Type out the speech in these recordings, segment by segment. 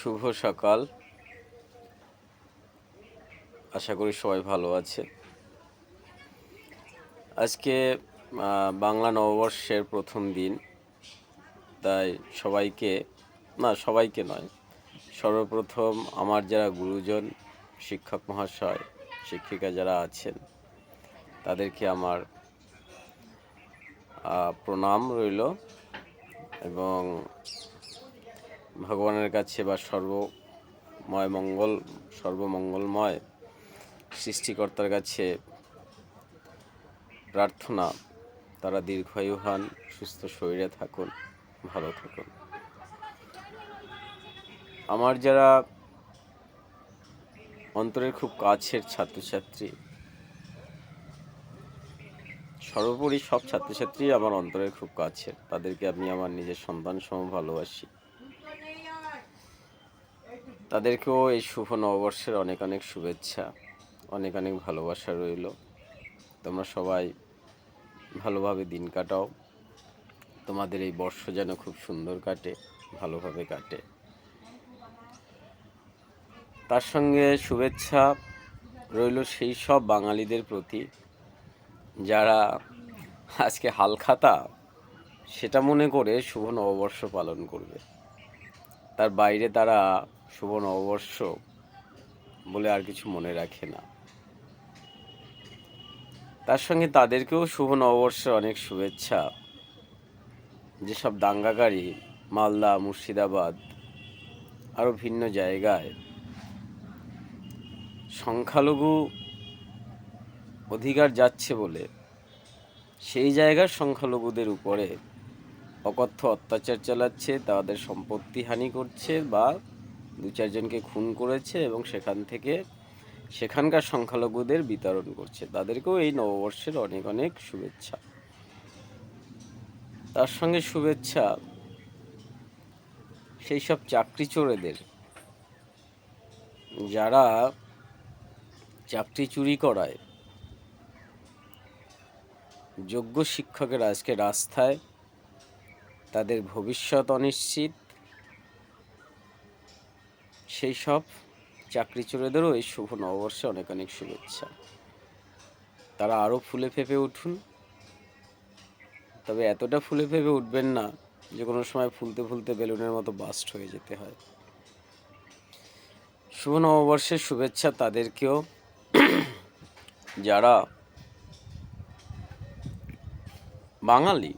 শুভ সকাল। আশা করি সবাই ভালো আছে। আজকে বাংলা নববর্ষের প্রথম দিন। তাই সবাইকে, না, সবাইকে নয়, সর্বপ্রথম আমার যারা গুরুজন, শিক্ষক মহাশয়, শিক্ষিকা যারা আছেন, তাদেরকে আমার প্রণাম রইল এবং ভগবানের কাছে বা সর্বময় মঙ্গল, সর্বমঙ্গলময় সৃষ্টিকর্তার কাছে প্রার্থনা, তারা দীর্ঘায়ু হন, সুস্থ শরীরে থাকুন, ভালো থাকুন। আমার যারা অন্তরের খুব কাছের ছাত্রছাত্রী, সর্বোপরি সব ছাত্রছাত্রী আমার অন্তরের খুব কাছের। তাদেরকে আমি আমার নিজের সন্তান সম ভালোবাসি। তাদেরকেও এই শুভ নববর্ষের অনেক অনেক শুভেচ্ছা, অনেক অনেক ভালোবাসা রইল। তোমরা সবাই ভালোভাবে দিন কাটাও। তোমাদের এই বর্ষ যেন খুব সুন্দর কাটে, ভালোভাবে কাটে। তার সঙ্গে শুভেচ্ছা রইল সেই সব বাঙালিদের প্রতি, যারা আজকে হালখাতা সেটা মনে করে শুভ নববর্ষ পালন করবে। তার বাইরে তারা শুভ নববর্ষ বলে আর কিছু মনে রাখে না। তার সঙ্গে তাদেরকেও শুভ নববর্ষের অনেক শুভেচ্ছা। যেসব দাঙ্গাকারী মালদা, মুর্শিদাবাদ আরও ভিন্ন জায়গায় সংখ্যালঘু অধিকার যাচ্ছে বলে সেই জায়গার সংখ্যালঘুদের উপরে অকথ্য অত্যাচার চালাচ্ছে, তাদের সম্পত্তি হানি করছে বা দু চারজনকে খুন করেছে এবং সেখান থেকে সেখানকার সংখ্যালঘুদের বিতরণ করছে। তাদেরকেও এই নববর্ষের অনেক অনেক শুভেচ্ছা। তার সঙ্গে শুভেচ্ছা সেই সব চাকরি চোরেদের যারা চাকরি চুরি করায়, যোগ্য শিক্ষকের আজকে রাস্তায়, তাদের ভবিষ্যৎ অনিশ্চিত। সেই সব চাকরি চোরেদেরও এই শুভ নববর্ষে অনেক অনেক শুভেচ্ছা। তারা আরও ফুলে ফেপে উঠুন। তবে এতটা ফুলে ফেপে উঠবেন না যে কোনো সময় ফুলতে ফুলতে বেলুনের মতো বাস্ট হয়ে যেতে হয়। শুভ নববর্ষের শুভেচ্ছা তাদেরকেও। যারা বাঙালি,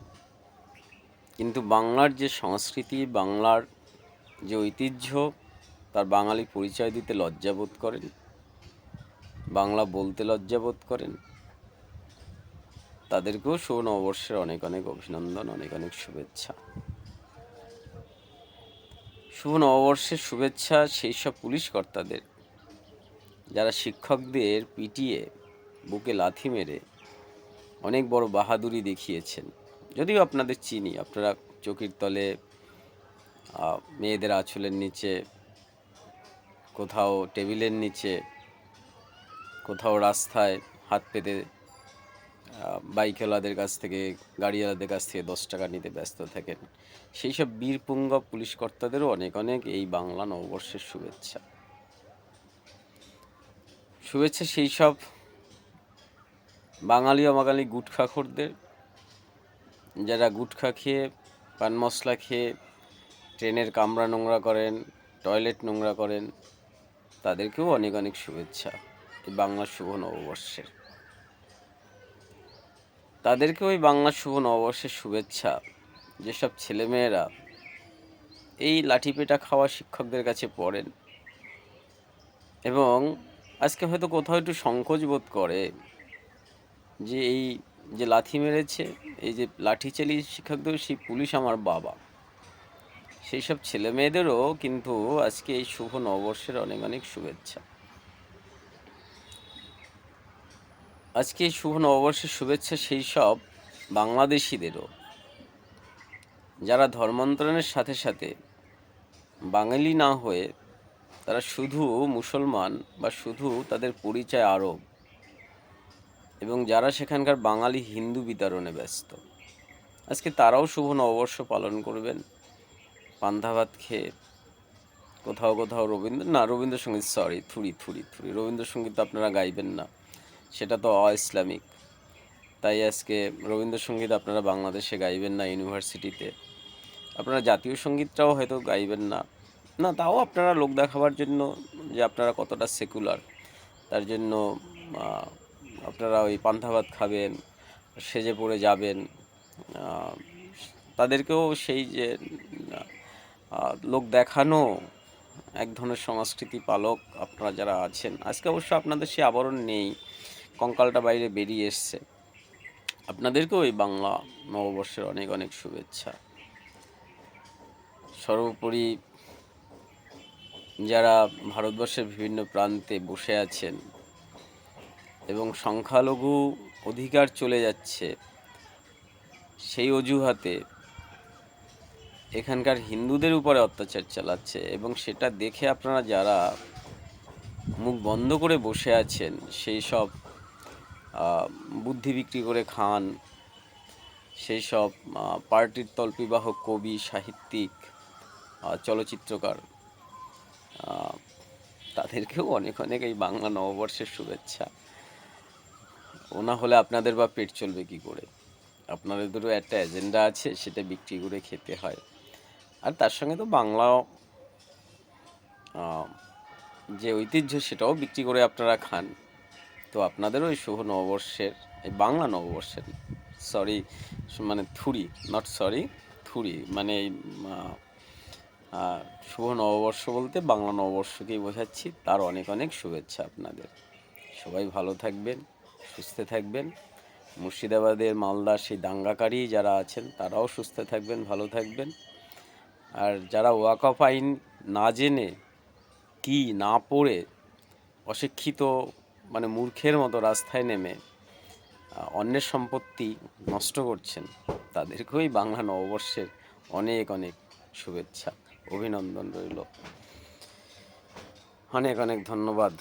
কিন্তু বাংলার যে সংস্কৃতি, বাংলার যে ঐতিহ্য তার বাঙালি পরিচয় দিতে লজ্জাবোধ করেন, বাংলা বলতে লজ্জাবোধ করেন। তাদেরকেও শুভ নববর্ষের অনেক অনেক অভিনন্দন, অনেক অনেক শুভেচ্ছা। শুভ নববর্ষের শুভেচ্ছা সেই সব পুলিশ কর্তাদের, যারা শিক্ষকদের পিটিয়ে বুকে লাথি মেরে অনেক বড় বাহাদুরি দেখিয়েছেন। যদিও আপনাদের চিনি, আপনারা চকির তলে মেয়েদের আঁচলের নিচে কোথাও টেবিলের নিচে, কোথাও রাস্তায় হাত পেতে বাইকওয়ালাদের কাছ থেকে, গাড়িওয়ালাদের কাছ থেকে দশ টাকা নিতে ব্যস্ত থাকেন। সেই সব বীরপুঙ্গ পুলিশ কর্তাদেরও অনেক অনেক এই বাংলা নববর্ষের শুভেচ্ছা। শুভেচ্ছা সেই সব বাঙালি অবাঙালি গুটখাখোরদের, যারা গুটখা খেয়ে, পান মশলা খেয়ে, ট্রেনের কামরা নোংরা করেন, টয়লেট নোংরা করেন তাদেরকেও অনেক অনেক শুভেচ্ছা এই বাংলার শুভ নববর্ষের। তাদেরকেও ওই বাংলার শুভ নববর্ষের শুভেচ্ছা। যেসব ছেলেমেয়েরা এই লাঠিপেটা খাওয়া শিক্ষকদের কাছে পড়েন এবং আজকে হয়তো কোথাও একটু সংকোচ বোধ করে যে এই যে লাথি মেরেছে, এই যে লাঠি চালিয়ে শিক্ষকদের, সেই পুলিশ আমার বাবা। সেই সব ছেলে মেয়েদেরও কিন্তু আজকে এই শুভ নববর্ষের অনেক অনেক শুভেচ্ছা। আজকে এই শুভ নববর্ষের শুভেচ্ছা সেই সব বাংলাদেশিদেরও। যারা ধর্মান্তরণের সাথে সাথে বাঙালি না হয়ে তারা শুধু মুসলমান বা শুধু তাদের পরিচয় আরব এবং যারা সেখানকার বাঙালি হিন্দু বিতরণে ব্যস্ত, আজকে তারাও শুভ নববর্ষ পালন করবেন। পান্তা ভাত খেয়ে কোথাও কোথাও রবীন্দ্র, না, রবীন্দ্রসঙ্গীত সরি থুরি থুরি থুরি। রবীন্দ্রসঙ্গীত আপনারা গাইবেন না। সেটা তো অ ইসলামিক তাই আজকে রবীন্দ্রসঙ্গীত আপনারা বাংলাদেশে গাইবেন না, ইউনিভার্সিটিতে। আপনারা জাতীয় সঙ্গীতটাও হয়তো গাইবেন না। না, তাও আপনারা লোক দেখাবার জন্য যে আপনারা কতটা সেকুলার তার জন্য আপনারা ওই পান্তা ভাত খাবেন, সেজে পড়ে যাবেন। তাদেরকেও সেই যে লোক দেখানো এক ধরনের সংস্কৃতি পালক আপনারা যারা আছেন। আজকে অবশ্য আপনাদের সে আবরণ নেই, কঙ্কালটা বাইরে বেরিয়ে এসছে। আপনাদেরকেও এই বাংলা নববর্ষের অনেক অনেক শুভেচ্ছা। সর্বোপরি যারা ভারতবর্ষের বিভিন্ন প্রান্তে বসে আছেন এবং সংখ্যালঘু অধিকার চলে যাচ্ছে, সেই অজুহাতে এখানকার হিন্দুদের উপরে অত্যাচার চালাচ্ছে এবং সেটা দেখে আপনারা যারা মুখ বন্ধ করে বসে আছেন, সেই সব বুদ্ধি বিক্রি করে খান, সেই সব পার্টির তল্পিবাহক কবি, সাহিত্যিক চলচ্চিত্রকার তাদেরকেও অনেক অনেক এই বাংলা নববর্ষের শুভেচ্ছা। ওনা হলে আপনাদের বা পেট চলবে কি করে? আপনাদেরও একটা এজেন্ডা আছে, সেটা বিক্রি করে খেতে হয়। আর তার সঙ্গে তো বাংলাও যে ঐতিহ্য সেটাও বিক্রি করে আপনারা খান। তো আপনাদেরও এই শুভ নববর্ষের, এই বাংলা নববর্ষের সরি মানে থুরি নট সরি থুরি মানে এই শুভ নববর্ষ বলতে বাংলা নববর্ষকেই বোঝাচ্ছি। তার অনেক অনেক শুভেচ্ছা আপনাদের। সবাই ভালো থাকবেন, সুস্থ থাকবেন। মুর্শিদাবাদের মালদার সেই দাঙ্গাকারী যারা আছেন, তারাও সুস্থ থাকবেন, ভালো থাকবেন। আর যারা ওয়াকফ আইন না জেনে, কি না পড়ে, অশিক্ষিত মানে মূর্খের মতো রাস্তায় নেমে অন্যের সম্পত্তি নষ্ট করছেন, তাদেরকেই বাংলা নববর্ষের অনেক অনেক শুভেচ্ছা, অভিনন্দন রইল। অনেক অনেক ধন্যবাদ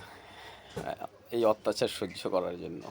এই অত্যাচার সহ্য করার জন্য।